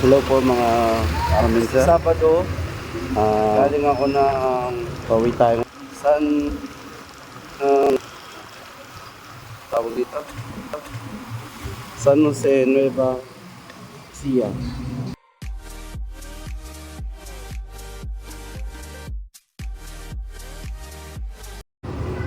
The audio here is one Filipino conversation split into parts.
Hello po mga kaminsa. Sabado, Ah, galing ako na pauwi tayo. saan uh, tawag dito? San Jose Nueva Ecija.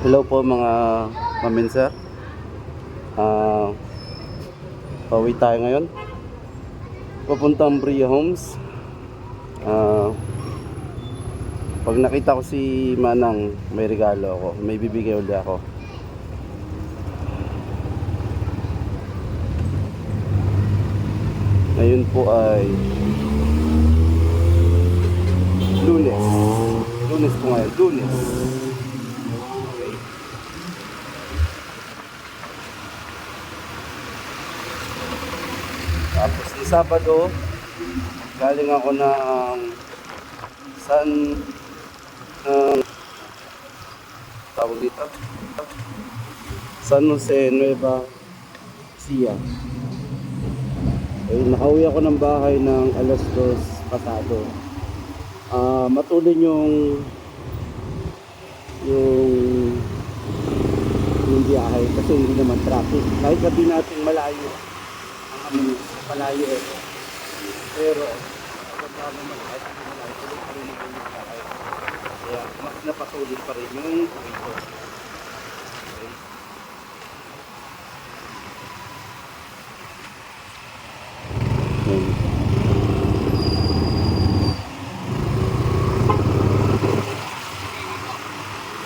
Hello po mga kaminsa. Ah, pauwi tayo ngayon. Papuntang Bria Homes. Ah, pag nakita ko si Manang, may regalo ako. May bibigay uli ako. Ngayon po ay Lunes. Lunes po ngayon. Lunes. Okay. Tapos ni Sabado, galing ako na San uh, tawag dito? San Jose Nueva Ecija. Eh, nakauwi ako ng bahay ng alas dos pasado. Ah, matulin yung yung yung biyahe kasi hindi naman traffic. Kahit sabihin natin malayo ang kami malayo eh. Pero kapag naman kahit malayo, tuloy pa rin naman yung biyahe. Kaya mas napatuloy pa rin yung ko. Okay.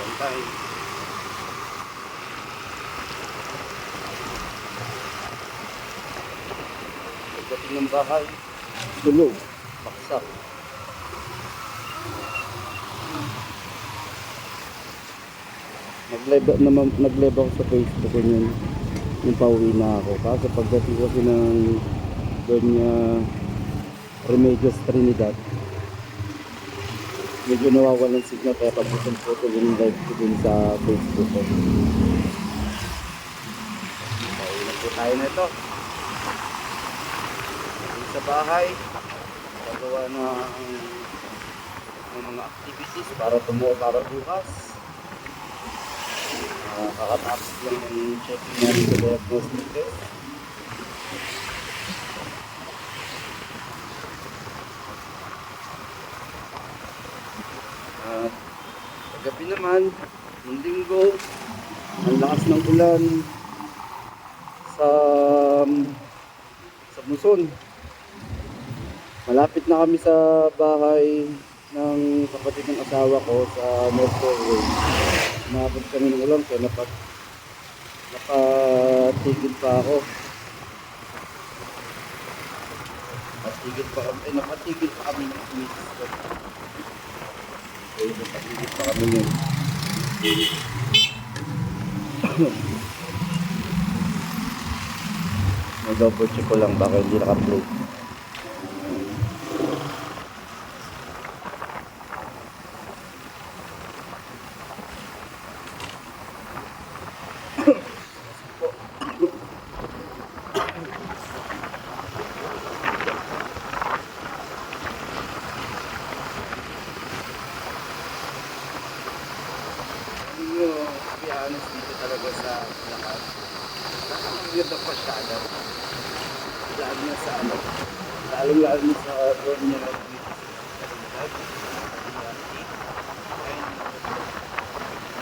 Yan tayo. Ng bahay, Tulog. baksak. Nag-live naman nag-live ako sa Facebook ko yun. Yung pauwi na ako. Kaso pagdating ko kasi ng niya Remedios Trinidad. Medyo nawawalan signal kaya pag gusto ko ito yung live ko din sa Facebook ko. Pauwi na po tayo na ito. Sa bahay, gagawa na ang, ang mga activities para tumuo para bukas. Ah, kakatapos lang ng checking natin sa diagnostic test. At kagabi naman, ng linggo, ang lakas ng ulan sa sa Muson. Malapit na kami sa bahay ng kapatid ng asawa ko sa North Norway. Umabot kami ng ulan kaya napat napatigil pa ako. Napatigil pa kami, eh, napatigil pa kami ng misis ko. Okay, napatigil pa kami yun. Mag-double check ko lang baka hindi naka-upload. Ano nyo, to be honest, dito talaga sa lakas. Weird na pasyada. Lalo na sa ano, lalo lalo na sa road niya na dito.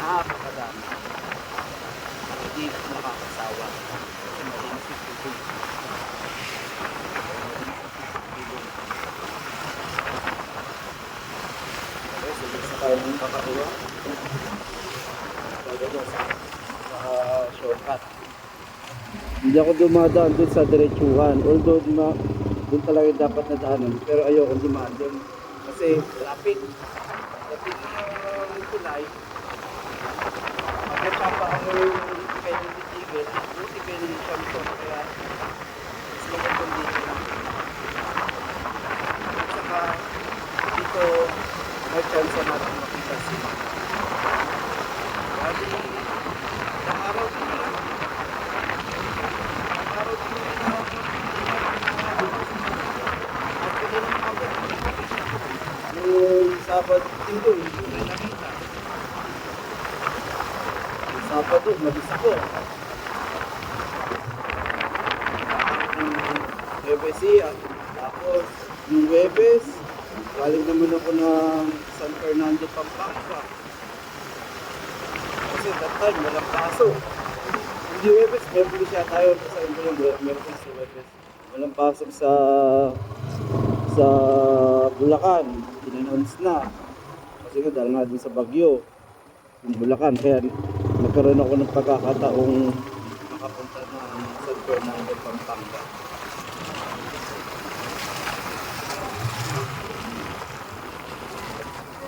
Napakadami. Hindi nakakasawa. Kasi malinis yung tubig. Tayo ng kakatuwa. Sa sa shortcut. Hindi ako dumadaan doon sa diretsuhan. Although di ma, doon talaga dapat na daanan. Pero ayoko dumaan doon. Kasi lapit. Lapit yung tulay. Pagkat pa ano yung kay titigil, buti kayo ng Samson. Kaya mas magandang dito lang. At saka dito may chance na natin makita sila. Ang araw din nila. Ang araw din nila. Sabado, Linggo, hindi ko rin nakita. Sabado, nabis ako. Yung Webes iya. Tapos, yung Webes, galing naman ako ng San Fernando, Pampanga. Kasi that time, walang pasok. Hindi Webes, Merkulis siya tayo. Sa ito yung Merkulis sa Webes. Walang pasok sa sa Bulacan. Inannounce na. Kasi nga dahil nga dun sa Bagyo, yung Bulacan. Kaya nagkaroon ako ng pagkakataong makapunta ng San Fernando, Pampanga.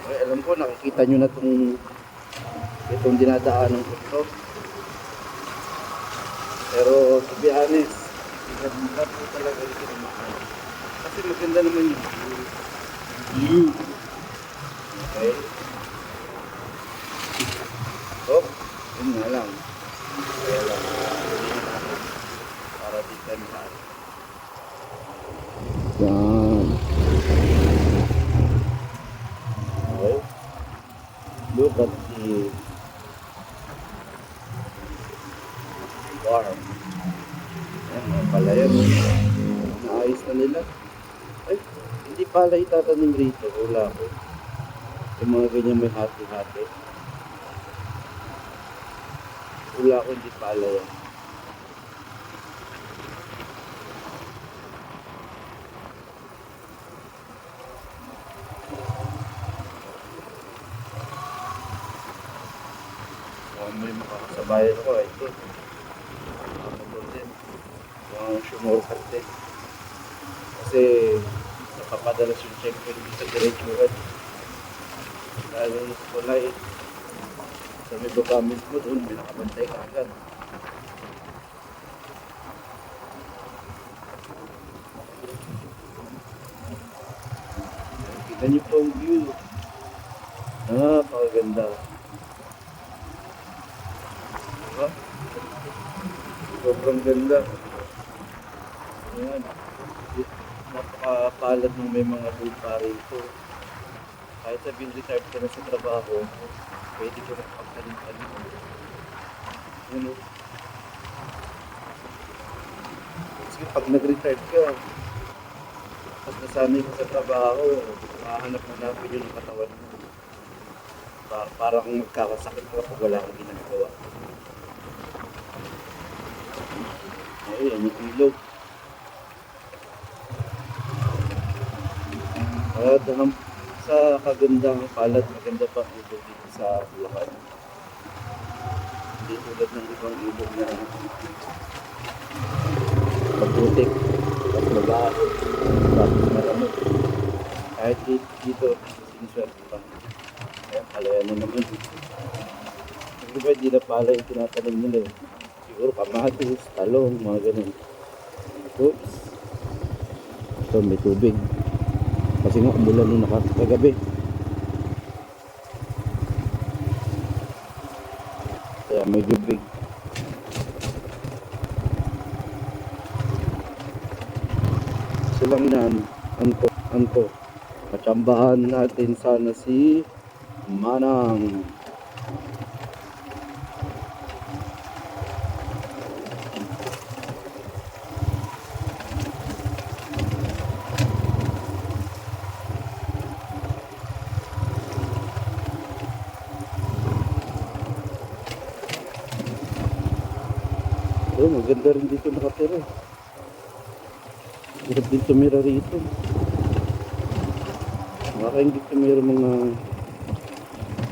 Okay, alam ko, nakikita nyo na itong itong dinadaanan ko ito. Pero to be honest, maganda po talaga ito naman. Kasi maganda naman yung. View. Okay? Oh, yun nga lang. Kaya lang, para di tayo mahal. Yan. Okay. Look at the farm. Ayan, mga palayan. Naayos na nila. Ay, hindi pala itatanim rito. Wala ko. Yung mga ganyan may hati-hati. Wala ko hindi pala yan. Mukhang may makakasabayan ko. Ito. Makamotor din. Mukhang sumurkat din. Kasi napapadalas yung checkpoint dito sa diretsuhan. Dahil nung kulay, sa may baba mismo doon, may nakabantay ka agad. Kita niyo po view. Napakaganda. Diba? Sobrang ganda. Ayan. Napakapalat ng may mga lupa rito. Kahit sabihin retired ka na sa trabaho, pwede ka magpagtanim-tanim. Yun o. Kasi pag nag-retired ka, tapos nasanay ka sa trabaho, mahanap mo na yun ng katawan mo. Pa- para kung magkakasakit ka pag wala kang ginagawa. Ayun, yung ilog. At ang sa kagandang palad, maganda pa ilog dito sa Bulacan. Hindi tulad ng ibang ilog na mabutik at mabaho tapos malamot. Kahit dito, dito siniswerte pa. Kaya palayan na naman. Hindi ba di na pala yung tinatanim nila eh. Siguro kamatis, talong, mga ganun. Oops. Ito may tubig. Kasi nga umulan nung naka- kagabi. Kaya may tubig. Silang yan, anto, anto. Matsambahan natin sana si Manang. Oh, maganda rin dito nakatira. Hirap din tumira rito. Baka hindi tumira mga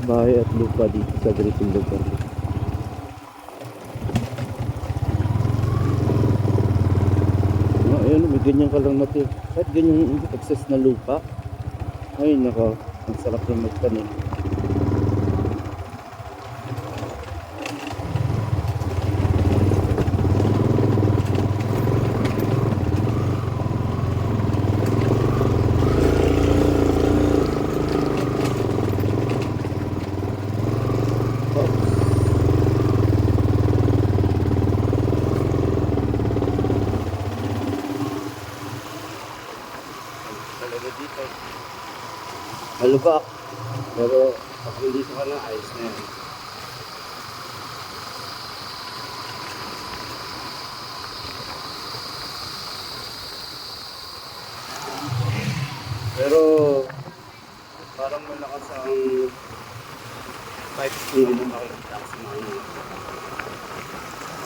bahay at lupa dito sa ganitong lugar. Ah, ayun, may ganyan ka lang natin. Kahit ganyan access na lupa. Ay, nako. Ang sarap na magtanim. Talaga dito. malubak. Pero pag nandito ka na, ayos na yan. Pero parang malakas ang vibes ko na makikita ko sa mga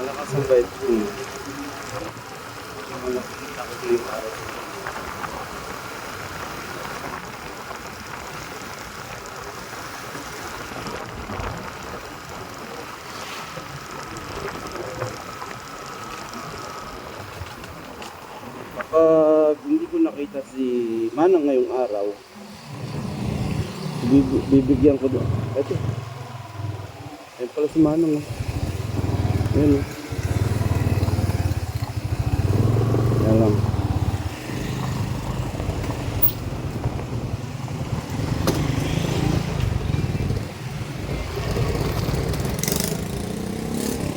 Malakas ang vibes ko. Yung nakikita ko yung araw. Kapag nakita si Manang ngayong araw, bib- bibigyan ko doon. Ito. Ayun pala si Manang. oh. Ayun. oh. Yan lang.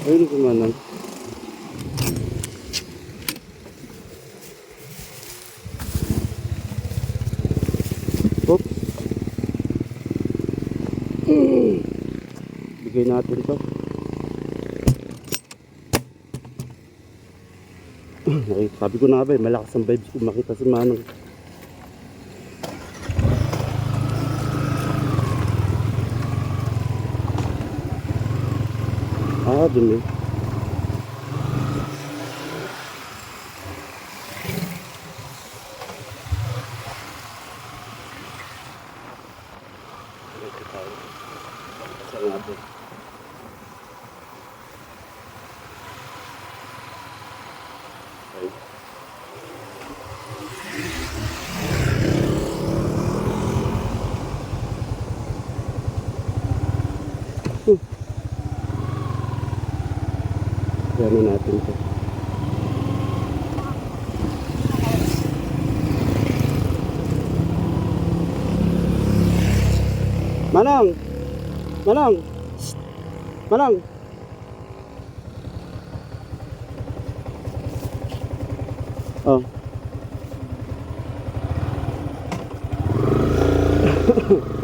Ayun si Manang. Oops. Bigay natin to. Ay, sabi ko na ba, eh, malakas ang vibes ko makita si Manong. Ah, dumi. Ito tayo. Sarado. Okay. Hmm. Gano'n natin to. Manang! Manang! Manang! Oh.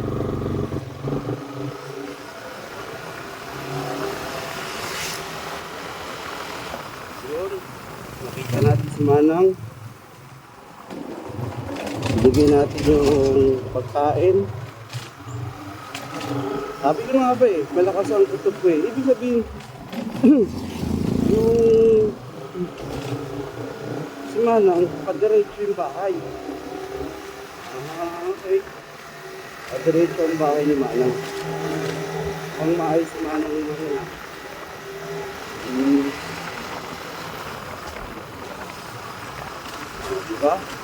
Yun. Nakita natin si Manang. Bigay natin yung pagkain. Sabi ko nga ba eh, malakas ang kutob ko eh. Ibig sabihin, yung si Manang, padiretso yung bahay. Ah, okay. Padiretso ang bahay ni Manang. Ang maayos si Manang yung mga. Hmm. Diba?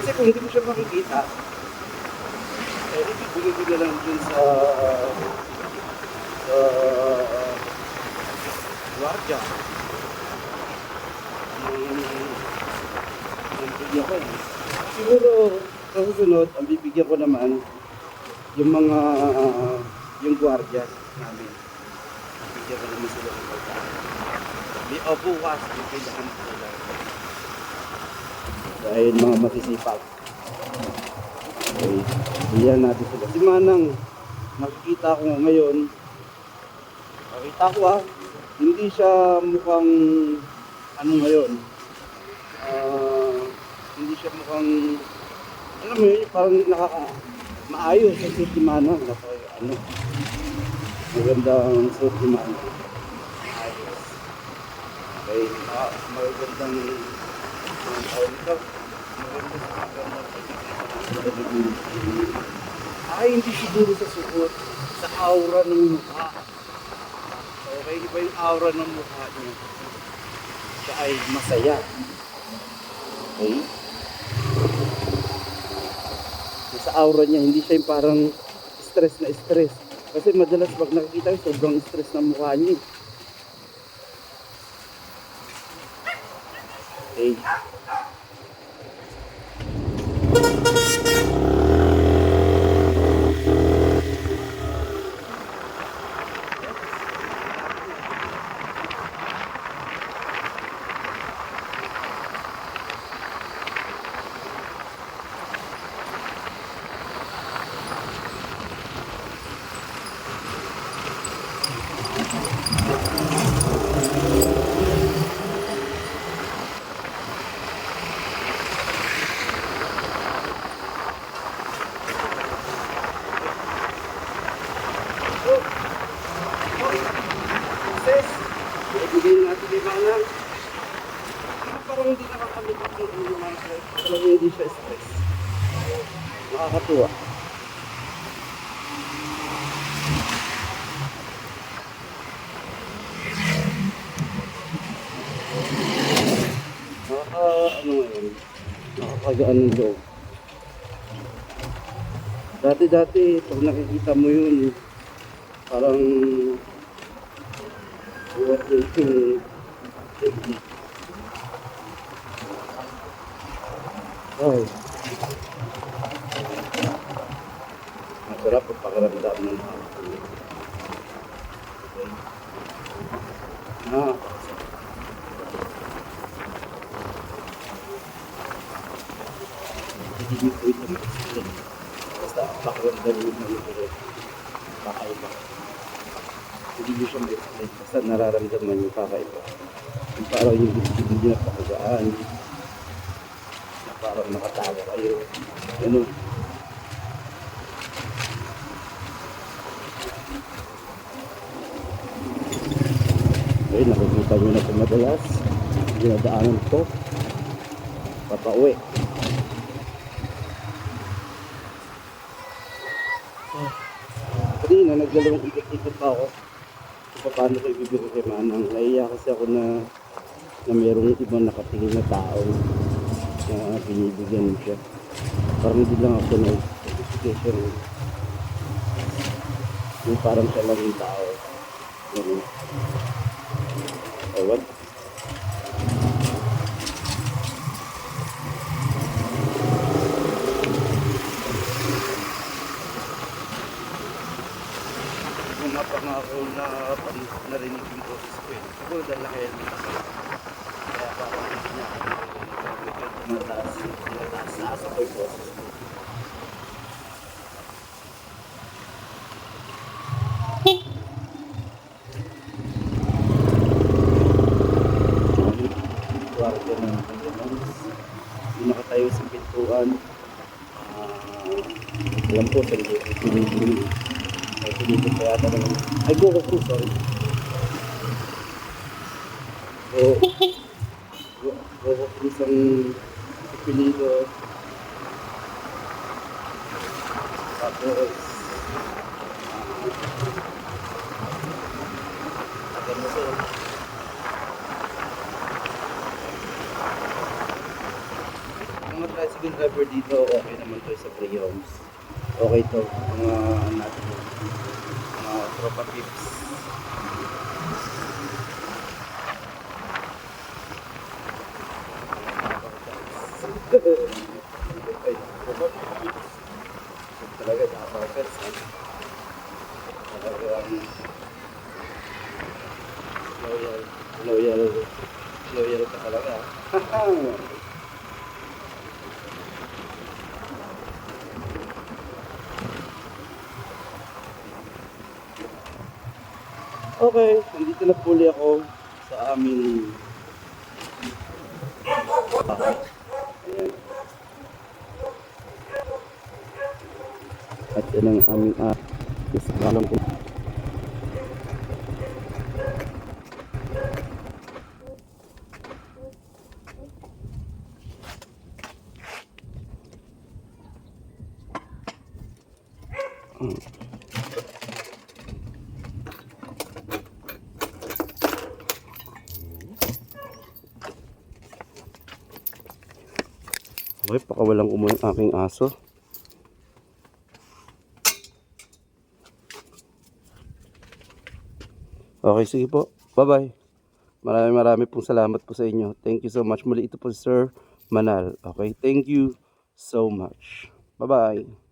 Kasi kung hindi mo siya makikita, eh, ibibigay ko na lang dun sa sa gwardiya. Ang bigyan ko eh. Siguro sa susunod, ang bibigyan ko naman yung mga yung gwardiya namin. Bibigyan ko naman sila ng pagkain. May o bukas, bibigyan ko sila. Dahil mga masisipag. Okay. Diyan natin sila. Si Manang, nakikita ko ngayon, nakita ko ah, hindi siya mukhang, ano ngayon, ah, hindi siya mukhang, alam mo yun, parang nakaka, maayos sa suit ni Manang. Ano, magandang suit ni Manang. Ayos. Okay, ah, magandang, ang tawag ay, hindi siguro sa suot, sa aura ng mukha. Okay, iba yung aura ng mukha niya. Siya ay masaya. Okay? Sa aura niya, hindi siya yung parang stress na stress. Kasi madalas pag nakikita ko, sobrang stress ng mukha niya. eh. Okay. Ano ngayon, nakakagaan ng loob. Dati-dati, pag nakikita mo yun, parang overthinking technique. Ay. Masarap ang pakiramdam ng. Okay. Ah. Hindi ko ito. Basta pakiramdam mo ng ito. Kakaiba. Hindi nyo siya ma-explain. Basta nararamdaman yung kakaiba. Yung parang yung dibdib niya pakagaan. Na parang nakatawa kayo. Ganun. Okay, nakikita nyo na ito madalas. Dinadaanan ko. Papauwi. Kanina, nagdalawang ikot-ikot pa ako. Kung paano ko ibibigay kay Manang. Naiya kasi ako na na mayroong ibang nakatingin na tao na binibigyan siya. Parang hindi lang ako na notification. Yung parang siya lang yung tao. Ganun. Ewan. Pumapa nga pan- narinig yung boses ko eh. Siguro dahil naka-helmet ako. Kaya parang hindi niya tumataas. Tumataas na asa ko yung boses ko. Kwarto ng ambulance. Yung nakatayo sa pintuan. Ah, alam ko, sa pinigil. Ay, pinigil pa yata Ay, go, go, go, sorry. Go. Go, go, go, go, isang pipilido. Tapos, ah, tagal mo to. Mga tricycle driver dito, okay naman to sa pre-homes. Okay to, mga ano natin, tropa pips. Ay, tropa pips. Talaga, nakapagpers. Okay, nandito na puli ako sa aming. Ayan. At yan ang aming ah, isa kalang ko. Okay, pakawalan ko muna ang aking aso. Okay, sige po. Bye-bye. Maraming maraming pong salamat po sa inyo. Thank you so much. Muli ito po si Sir Manal. Okay, thank you so much. Bye-bye.